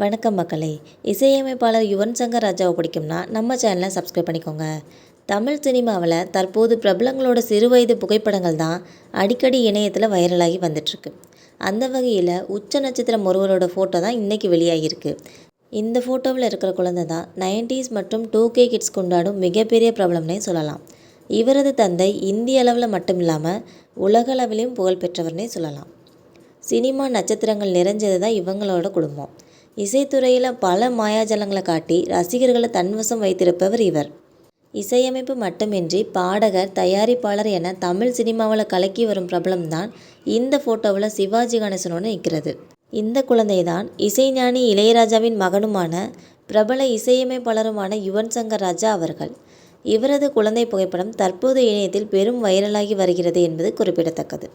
வணக்கம் மக்களே இசையமைப்பாளர் யுவன் சங்கர் ராஜாவை பிடிக்கும்னா நம்ம சேனலை சப்ஸ்கிரைப் பண்ணிக்கோங்க. தமிழ் சினிமாவில் தற்போது பிரபலங்களோட சிறுவயது புகைப்படங்கள் தான் அடிக்கடி இணையத்தில் வைரலாகி வந்துட்டுருக்கு. அந்த வகையில் உச்ச நட்சத்திரம் ஒருவரோட ஃபோட்டோ தான் இன்றைக்கி வெளியாகியிருக்கு. இந்த ஃபோட்டோவில் இருக்கிற குழந்தை தான் நைன்டிஸ் மற்றும் டூ கே கிட்ஸ் கொண்டாடும் மிகப்பெரிய பிரபலம்னே சொல்லலாம். இவரது தந்தை இந்திய அளவில் மட்டும் இல்லாமல் உலகளவிலையும் புகழ்பெற்றவர்னே சொல்லலாம். சினிமா நட்சத்திரங்கள் நிறைஞ்சது தான் இவங்களோட குடும்பம். இசைத்துறையில் பல மாயாஜலங்களை காட்டி ரசிகர்களை தன்வசம் வைத்திருப்பவர் இவர். இசையமைப்பு மட்டுமின்றி பாடகர் தயாரிப்பாளர் என தமிழ் சினிமாவில் கலக்கி வரும் பிரபலம்தான் இந்த ஃபோட்டோவில் சிவாஜி கணேசனோடு நிற்கிறது இந்த குழந்தை தான் இசைஞானி இளையராஜாவின் மகனுமான பிரபல இசையமைப்பாளருமான யுவன் சங்கர் ராஜா அவர்கள். இவரது குழந்தை புகைப்படம் தற்போது இணையத்தில் பெரும் வைரலாகி வருகிறது என்பது குறிப்பிடத்தக்கது.